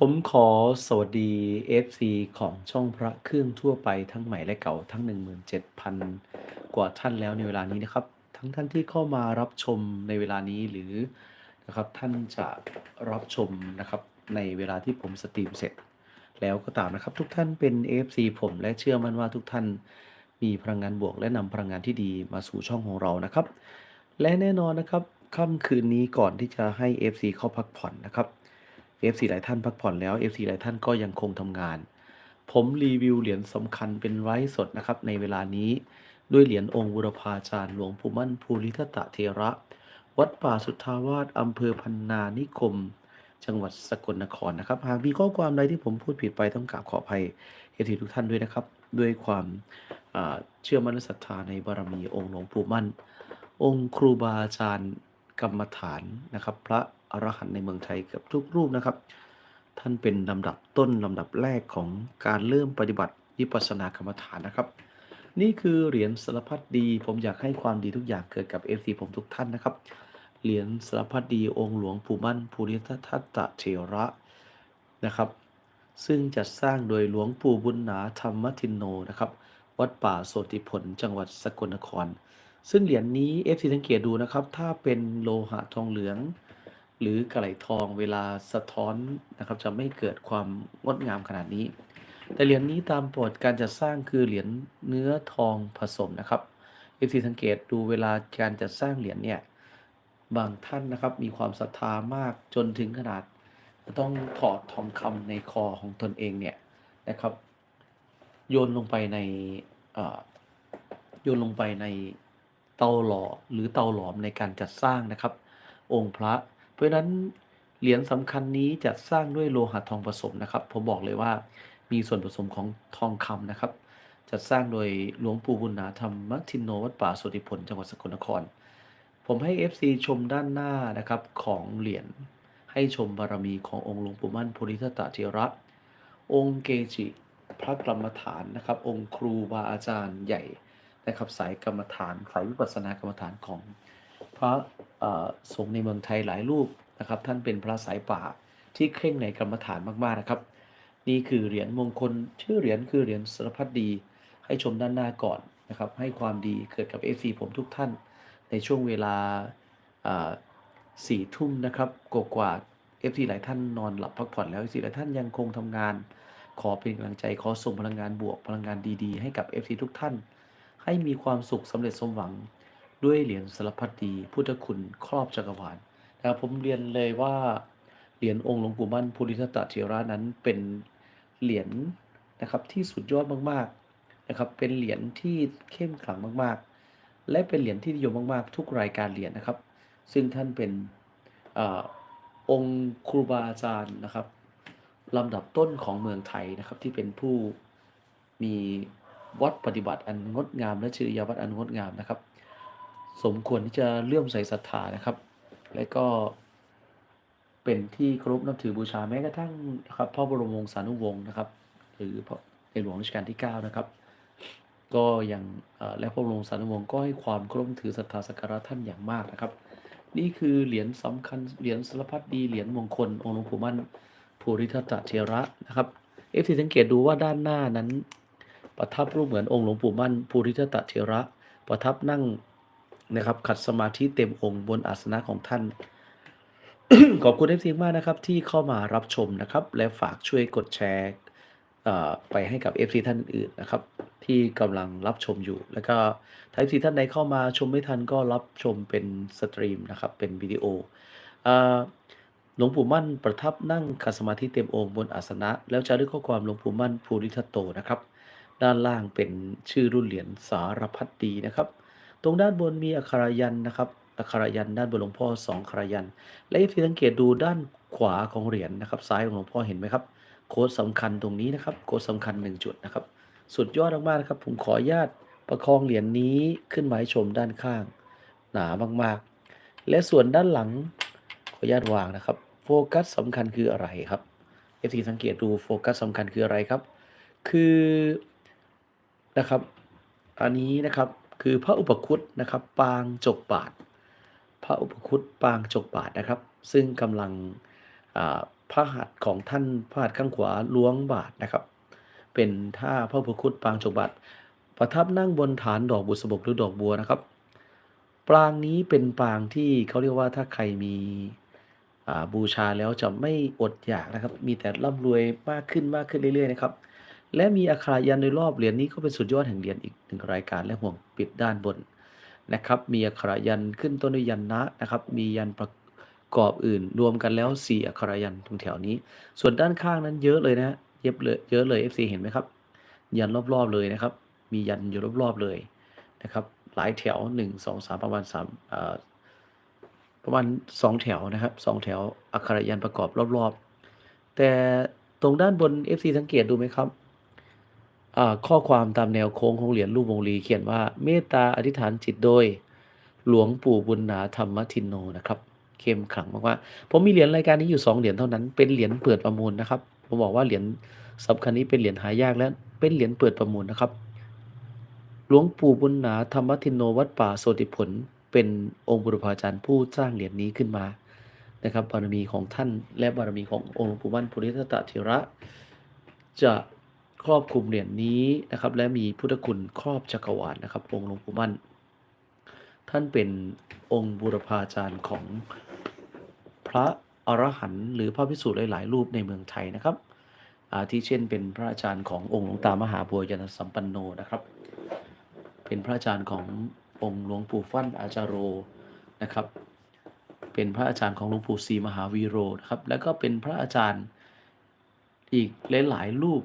ผมขอสวัสดี FC ของช่องพระเครื่องทั่วไปทั้งใหม่และเก่าทั้ง 17,000 กว่าท่านแล้วในเวลานี้นะครับ ทั้งท่านที่เข้ามารับชมในเวลานี้หรือนะครับท่านจะรับชมนะครับในเวลาที่ผมสตรีมเสร็จ แล้วก็ตามนะครับทุกท่านเป็น FC ผมและเชื่อมั่นว่าทุกท่านมีพลังงานบวกและนำพลังงานที่ดีมาสู่ช่องของเรานะครับ และแน่นอนนะครับค่ำคืนนี้ก่อนที่จะให้ FC เข้าพักผ่อนนะครับ FC หลายท่านพักผ่อนแล้ว FC หลายท่านก็ยังคงทำงาน ผมรีวิวเหรียญสำคัญเป็นไลฟ์สดนะครับในเวลานี้ด้วยเหรียญองค์บุรพาจารย์หลวงปู่มั่นภูริทัตะเทระ วัดป่าสุทธาวาสอำเภอพันนานิคม จังหวัดสกลนครนะครับ หากมีข้อความใดที่ผมพูดผิดไปต้องกราบขออภัยเอทีทุกท่านด้วยนะครับ ด้วยความเชื่อมั่นศรัทธาในบารมีองค์หลวงปู่มั่น องค์ครูบาอาจารย์กรรมฐานนะครับ พระ อรหันต์ในเมืองไทยเกือบทุกรูปนะครับ ท่านเป็นลำดับต้นลำดับแรกของการเริ่มปฏิบัติวิปัสสนากรรมฐานนะครับ นี่คือเหรียญสารพัดดี ผมอยากให้ความดีทุกอย่างเกิดกับ FC ผมทุกท่านนะครับ เหรียญสารพัดดีองค์หลวงปู่มั่นภูริทัตตะเถระนะครับ ซึ่งจัดสร้างโดยหลวงปู่บุญนาธรรมทินโนนะครับ วัดป่าโสติผลจังหวัดสกลนคร ซึ่งเหรียญนี้ FC สังเกตดูนะครับ ถ้าเป็นโลหะทองเหลือง หรือกระไหลทองเวลาสะท้อนนะครับ จะไม่เกิดความงดงามขนาดนี้ แต่เหรียญนี้ตามประวัติการจัดสร้างคือเหรียญเนื้อทองผสมนะครับ FC สังเกตดูเวลาการจัดสร้างเหรียญเนี่ยบางท่านนะครับมีความศรัทธามากจนถึงขนาด ต้องถอดทองคำในคอของตนเองเนี่ยนะครับ โยนลงไปในโยนลงไปในเตาหล่อหรือเตาหลอมในการจัดสร้างนะครับ องค์พระ เพราะนั้นเหรียญสำคัญนี้จัดสร้างด้วยโลหะทองผสมนะครับ ผมบอกเลยว่ามีส่วนผสมของทองคำนะครับจัดสร้างโดยหลวงปู่บุญนาธรรมทินโนวัดป่าสุติผลจังหวัดสกลนคร ผมให้ FC ชมด้านหน้านะครับของเหรียญให้ชมบารมีขององค์หลวงปู่มั่นภูริทัตตะเทระ องค์เกจิ พระกรรมฐานนะครับ องค์ครูบาอาจารย์ใหญ่นะครับ สายกรรมฐานสายวิปัสสนากรรมฐานของ พระเอ่อสงฆ์ในเมืองไทยหลายรูปนะครับ ท่านเป็นพระสายป่าที่เคร่งในกรรมฐานมากๆนะครับ นี่คือเหรียญมงคลชื่อเหรียญคือเหรียญสารพัดดี ให้ชมด้านหน้าก่อนนะครับ ให้ความดีเกิดกับ FC ผมทุกท่าน ในช่วงเวลาสี่ทุ่มนะครับกกว่าเอฟซีหลายท่านนอนหลับพักผ่อนแล้วเอฟซีหลายท่านยังคงทำงาน ขอเป็นกำลังใจขอส่งพลังงานบวกพลังงานดีๆ ให้กับ FC ทุกท่าน ให้มีความสุขสำเร็จสมหวัง ด้วยเหรียญสารพัดดีพุทธคุณครอบจักรวาลนะครับผมเรียนเลยว่าเหรียญองค์หลวงปู่มั่นภูริทัตตะเทระนั้นเป็นเหรียญนะครับที่สุดยอดมากๆนะครับ เป็นเหรียญที่เข้มขลังมากๆ และเป็นเหรียญที่นิยมมากๆ ทุกรายการเหรียญนะครับ ซึ่งท่านเป็นอองค์ครูบาอาจารย์นะครับลำดับต้นของเมืองไทยนะครับที่เป็นผู้มีวัดปฏิบัติอันงดงาม และจริยวัดอันงดงามนะครับ สมควรที่จะเลื่อมใสศรัทธานะครับ และก็เป็นที่เคารพนับถือบูชาแม้กระทั่งนะครับพระบรมวงศานุวงศ์นะครับ หรือพระในหลวงรัชกาลที่ 9 นะครับ ก็ยังและพระบรมสารีวงศ์ก็ให้ความเคารพถือศรัทธาสักการะท่านอย่างมากนะครับ นี่คือเหรียญสำคัญเหรียญสารพัดดีเหรียญมงคลองค์หลวงปู่มั่นภูริทัตเทระนะครับเอฟซีสังเกตดูว่าด้านหน้านั้น ประทับรูปเหมือนองค์หลวงปู่มั่นภูริทัตเทระ ประทับนั่ง นะครับ ขัดสมาธิเต็มองค์บนอาสนะของท่าน ขอบคุณเอฟซีมากนะครับ ที่เข้ามารับชมนะครับ และฝากช่วยกดแชร์ไปให้กับ FC ท่านอื่นนะครับ ที่กำลังรับชมอยู่ แล้วก็ถ้า FC ท่านใดเข้ามาชมไม่ทันก็รับชมเป็นสตรีมนะครับ เป็นวิดีโอหลวงปู่มั่นประทับนั่งขัดสมาธิเต็มองค์บนอาสนะ แล้วจะด้วยข้อความหลวงปู่มั่นภูริทัตโตนะครับ ด้านล่างเป็นชื่อรุ่นเหรียญสารพัดดีนะครับ ตรงด้านบนมีอักขระยันนะครับอักขระยันด้านบนหลวงพ่อสองอักขระยัน และที่สังเกตดูด้านขวาของเหรียญนะครับ ซ้ายของหลวงพ่อเห็นไหมครับ โค้ดสำคัญตรงนี้นะครับ โค้ดสำคัญหนึ่งจุดนะครับ สุดยอดมากๆนะครับ ผมขออนุญาตประคองเหรียญนี้ขึ้นมาให้ชมด้านข้าง หนามากๆ และส่วนด้านหลังขออนุญาตวางนะครับ โฟกัสสำคัญคืออะไรครับ f อฟทีสังเกตดูโฟกัสสำคัญคืออะไรครับ คือนะครับ อันนี้นะครับ คือพระอุปคุตนะครับ ปางจกบาท พระอุปคุตปางจกบาทนะครับ ซึ่งกำลังพระหัตถ์ของท่านพระหัตถ์ข้างขวาล้วงบาทนะครับ เป็นท่าพระพุทธปางจกบาท ประทับนั่งบนฐานดอกบุษบกหรือดอกบัวนะครับ ปางนี้เป็นปางที่เขาเรียกว่าถ้าใครมีบูชาแล้วจะไม่อดอยากนะครับ มีแต่ร่ำรวยมากขึ้นมากขึ้นเรื่อยๆนะครับ และมีอักขระยันต์โดยรอบเหรียญนี้ก็เป็นสุดยอดแห่งเหรียญอีกหนึ่งรายการและห่วงปิดด้านบนนะครับ มีอักขระยันขึ้นต้นด้วยยันนะนะครับ มียันประกอบอื่น รวมกันแล้วสี่อักขระยันตรงแถวนี้ ส่วนด้านข้างนั้นเยอะเลยนะเย็บเลยเยอะเลย FC เห็นไหมครับ ยันรอบๆเลยนะครับ มียันอยู่รอบๆเลยนะครับ หลายแถวหนึ่งสองสามประมาณสามเอ่อประมาณสองแถวนะครับสองแถวอักขระยันประกอบรอบๆ แต่ตรงด้านบน FC สังเกตดูไหมครับ อ่าข้อความตามแนวโค้งของเหรียญรูปวงรีเขียนว่าเมตตาอธิษฐานจิตโดย หลวงปู่บุญนาธรรมทินโนนะครับเข้มขลังมากว่าผมมีเหรียญรายการนี้อยู่สองเหรียญเท่านั้นเป็นเหรียญเปิดประมูลนะครับผมบอกว่าเหรียญสำคัญนี้เป็นเหรียญหายากและเป็นเหรียญเปิดประมูลนะครับ หลวงปู่บุญนาธรรมทินโนวัดป่าโสติผล เป็นองค์บุรพาจารย์ผู้สร้างเหรียญนี้ขึ้นมานะครับบารมีของท่านและบารมีขององค์หลวงปู่มั่นภูริทัตเถระจะ ครอบคลุมเหรียญนี้นะครับ และมีพุทธคุณครอบจักรวาลนะครับ องค์หลวงปู่มั่น ท่านเป็นองค์บุรพาจารย์ของพระอรหันต์หรือพระพิสุหลาย ๆ รูปในเมืองไทยนะครับอาที่เช่น เป็นพระอาจารย์ขององค์หลวงตามหาบัวยานสัมปันโนนะครับ เป็นพระอาจารย์ขององค์หลวงปู่ฟั่นอาจารโรนะครับ เป็นพระอาจารย์ของหลวงปู่ศรีมหาวีโรนะครับ แล้วก็เป็นพระอาจารย์อีกหลายๆรูป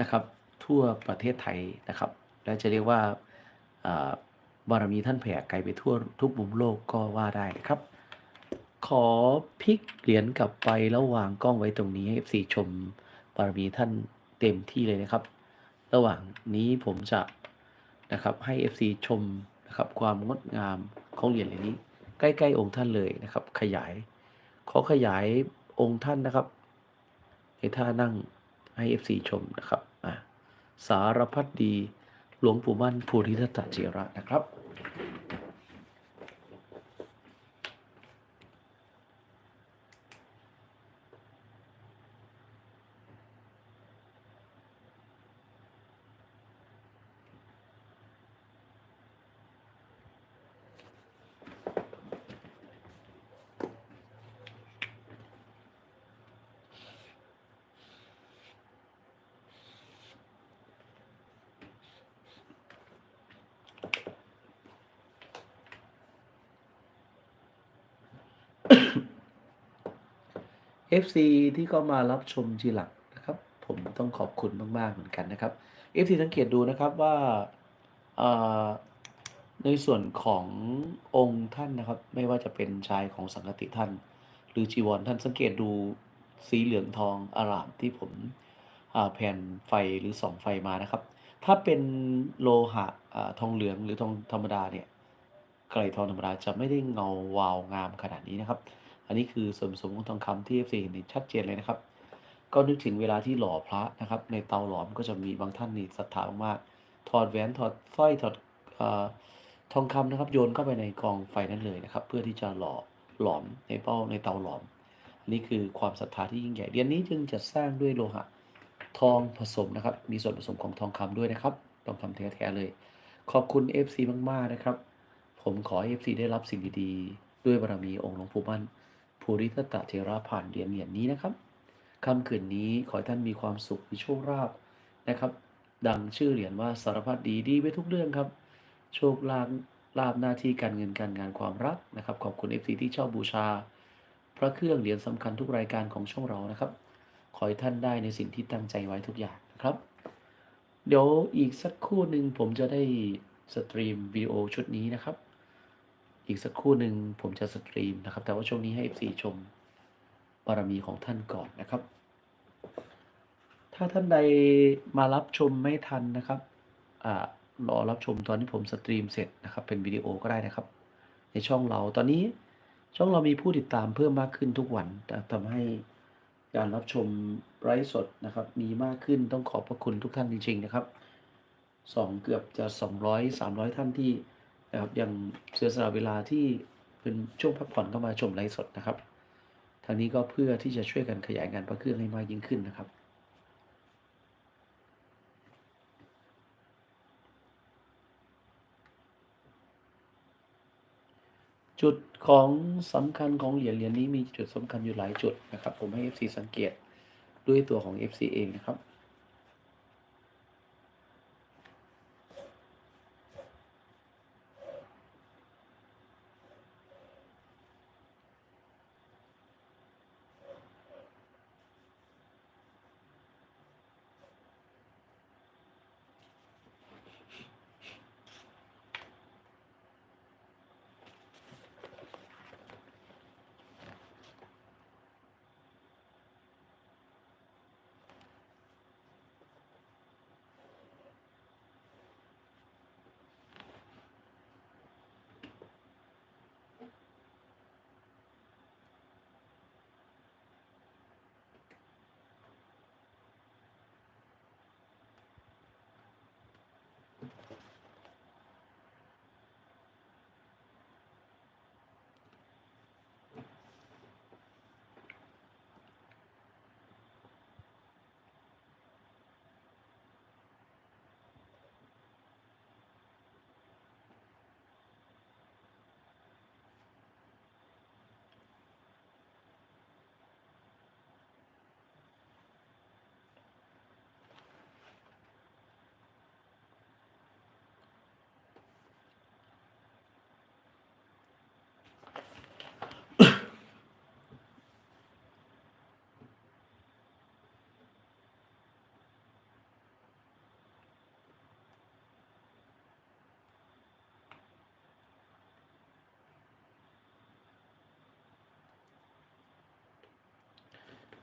นะครับ ทั่วประเทศไทยนะครับ และจะเรียกว่าบารมีท่านแผ่ไกลไปทั่วทุกมุมโลกก็ว่าได้นะครับ ขอพลิกเหรียญกลับไปแล้ววางกล้องไว้ตรงนี้ให้ FC ชมบารมีท่านเต็มที่เลยนะครับ ระหว่างนี้ผมจะนะครับให้ FC ชมนะครับความงดงามของเหรียญเหรียญนี้ ใกล้ๆองค์ท่านเลยนะครับ ขยาย ขอขยายองค์ท่านนะครับในท่านั่งให้ FC ชมนะครับ สารพัดดี หลวงปู่มั่นภูริทัตเจระนะครับ FC ที่เข้ามารับชมทีหลังนะครับ ผมต้องขอบคุณมาก ๆ เหมือนกันนะครับ FC สังเกตดูนะครับว่าในส่วนขององค์ท่านนะครับ ไม่ว่าจะเป็นชายของสังฆติท่าน หรือจีวรท่านสังเกตดูสีเหลืองทองอารามที่ผมแผ่นไฟหรือส่องไฟมานะครับ ถ้าเป็นโลหะทองเหลืองหรือทองธรรมดาเนี่ย ไกลทองธรรมดาจะไม่ได้เงาวาวงามขนาดนี้นะครับ อันนี้คือส่วนผสมของทองคำที่ FC เห็นชัดเจนเลยนะครับ ก็นึกถึงเวลาที่หล่อพระนะครับ ในเตาหลอมก็จะมีบางท่านนี่ศรัทธามากถอดแหวนถอดสร้อยถอดอทองคำนะครับ โยนเข้าไปในกองไฟนั้นเลยนะครับ เพื่อที่จะหล่อหลอมในเป้าในเตาหลอม อันนี้คือความศรัทธาที่ยิ่งใหญ่เหรียญนี้จึงจะสร้างด้วยโลหะทองผสมนะครับ มีส่วนผสมของทองคำด้วยนะครับ ทองคำแท้ๆเลย ขอบคุณ FC มากๆนะครับ ผมขอให้ FC ได้รับสิ่งดีๆ ด้วยบารมีองค์หลวงปู่มั่นภูริทัตเทระผ่านเหรียญเหรียญนี้นะครับค่ำคืนนี้ขอให้ท่านมีความสุขมีโชคลาภนะครับ ดังชื่อเหรียญว่าสารพัดดีดีไปทุกเรื่องครับ โชคลาภลาภหน้าที่การเงินการงานความรักนะครับ ขอบคุณ FC ที่ชอบบูชา พระเครื่องเหรียญสำคัญทุกรายการของช่องเรานะครับ ขอให้ท่านได้ในสิ่งที่ตั้งใจไว้ทุกอย่างนะครับ เดี๋ยวอีกสักครู่หนึ่งผมจะได้สตรีมวิดีโอชุดนี้นะครับ อีกสักครู่หนึ่งผมจะสตรีมนะครับ แต่ว่าช่วงนี้ให้ FC ชมบารมีของท่านก่อนนะครับ ถ้าท่านใดมารับชมไม่ทันนะครับอ่ารอรับชมตอนที่ผมสตรีมเสร็จนะครับ เป็นวิดีโอก็ได้นะครับ ในช่องเราตอนนี้ช่องเรามีผู้ติดตามเพิ่มมากขึ้นทุกวันทำให้การรับชมไลฟ์สดนะครับ มีมากขึ้นต้องขอบพระคุณทุกท่านจริงๆนะครับสองเกือบจะสองร้อยสามร้อยท่านที่ นะครับยังเสียสละเวลาที่เป็นช่วงพักผ่อนเข้ามาชมไลฟ์สดนะครับทางนี้ก็เพื่อที่จะช่วยกันขยายงานพระเครื่องให้มากยิ่งขึ้นนะครับจุดของสำคัญของเหรียญเหรียญนี้มีจุดสำคัญอยู่หลายจุดนะครับ ผมให้ FC สังเกตด้วยตัวของ FC เองนะครับ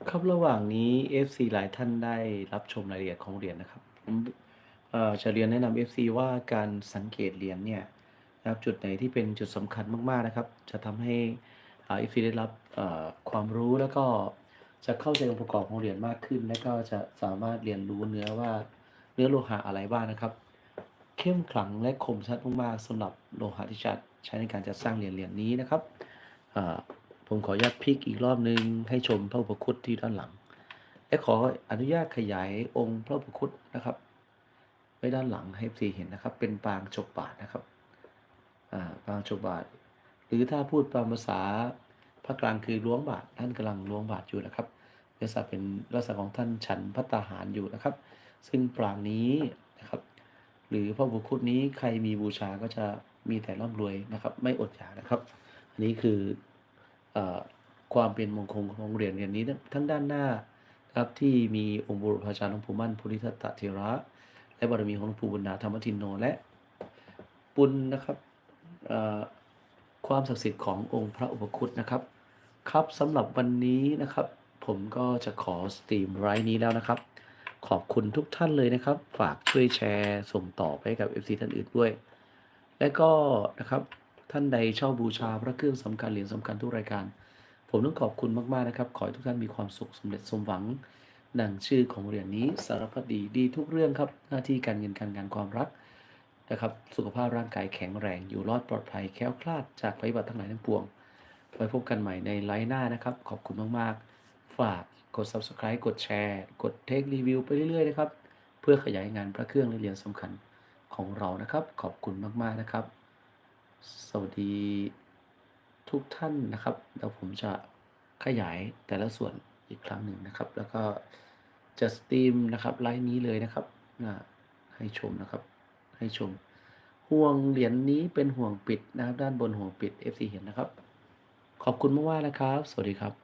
ครับระหว่างนี้ FC หลายท่านได้รับชมรายละเอียดของเหรียญนะครับผมจะเรียนแนะนำ FC ว่าการสังเกตเหรียญเนี่ยนะครับจุดไหนที่เป็นจุดสำคัญมากๆนะครับ จะทำให้อ่า FC ได้รับความรู้แล้วก็จะเข้าใจองค์ประกอบของเหรียญมากขึ้น และก็จะสามารถเรียนรู้เนื้อว่าเนื้อโลหะอะไรบ้างนะครับ เข้มขลังและคมชัดมากๆสำหรับโลหะที่จะใช้ในการจัดสร้างเหรียญเหรียญนี้นะครับ ผมขออนุญาตพลิกอีกรอบนึง ให้ชมพระอุปคุตที่ด้านหลัง และขออนุญาตขยายองค์พระอุปคุตนะครับ ไว้ด้านหลังให้ซีเห็นนะครับ เป็นปางจบบาทนะครับปางจบบาท หรือถ้าพูดตามภาษาภาคกลางคือล้วงบาทท่านกำลังล้วงบาทอยู่นะครับลักษณะเป็นลักษณะของท่านฉันพัตตาหารอยู่นะครับ ซึ่งปรางนี้นะครับ หรือพระอุคุตนี้ใครมีบูชาก็จะมีแต่ร่ำรวยนะครับ ไม่อดอยากนะครับ อันนี้คือ ความเป็นมงคลของเหรียญเหรียญนี้ทั้งด้านหน้าครับที่มีองค์บุรพาจารย์หลวงปู่มั่นพุทธิทัตตะเทระ และบารมีของหลวงปู่บุญนาธรรมทินโนและบุญนะครับความศักดิ์สิทธิ์ขององค์พระอุปคุตนะครับ ครับสำหรับวันนี้นะครับ ผมก็จะขอสตรีมไลฟ์นี้แล้วนะครับ ขอบคุณทุกท่านเลยนะครับ ฝากช่วยแชร์ส่งต่อไปกับ FC ท่านอื่นด้วย และก็นะครับ ท่านใดช่าบูชาพระเครื่องสำคัญเหรียญสำคัญทุกรายการ ผมต้องขอบคุณมากๆนะครับ ขอให้ทุกท่านมีความสุขสำเร็จสมหวัง ดังชื่อของเหรียญนี้สารพัดดีดีทุกเรื่องครับ หน้าที่การเงินการงานความรักนะครับ สุขภาพร่างกายแข็งแรง อยู่รอดปลอดภัยแคล้วคลาดจากภัยพิบัติทั้งหลายทั้งปวง ไว้พบกันใหม่ในไลฟ์หน้านะครับ ขอบคุณมากๆ ฝากกด subscribe กดแชร์ กดเทครีวิวไปเรื่อยๆนะครับ เพื่อขยายงานพระเครื่องและเหรียญสำคัญของเรานะครับ ขอบคุณมากๆนะครับ สวัสดีทุกท่านนะครับเดี๋ยวผมจะขยายแต่ละส่วนอีกครั้งหนึ่งนะครับ แล้วก็จะสตรีมนะครับไลฟ์นี้เลยนะครับให้ชมนะครับ ให้ชม ห่วงเหรียญนี้เป็นห่วงปิดนะครับ ด้านบนห่วงปิด FC เห็นนะครับ ขอบคุณมากๆนะครับ สวัสดีครับ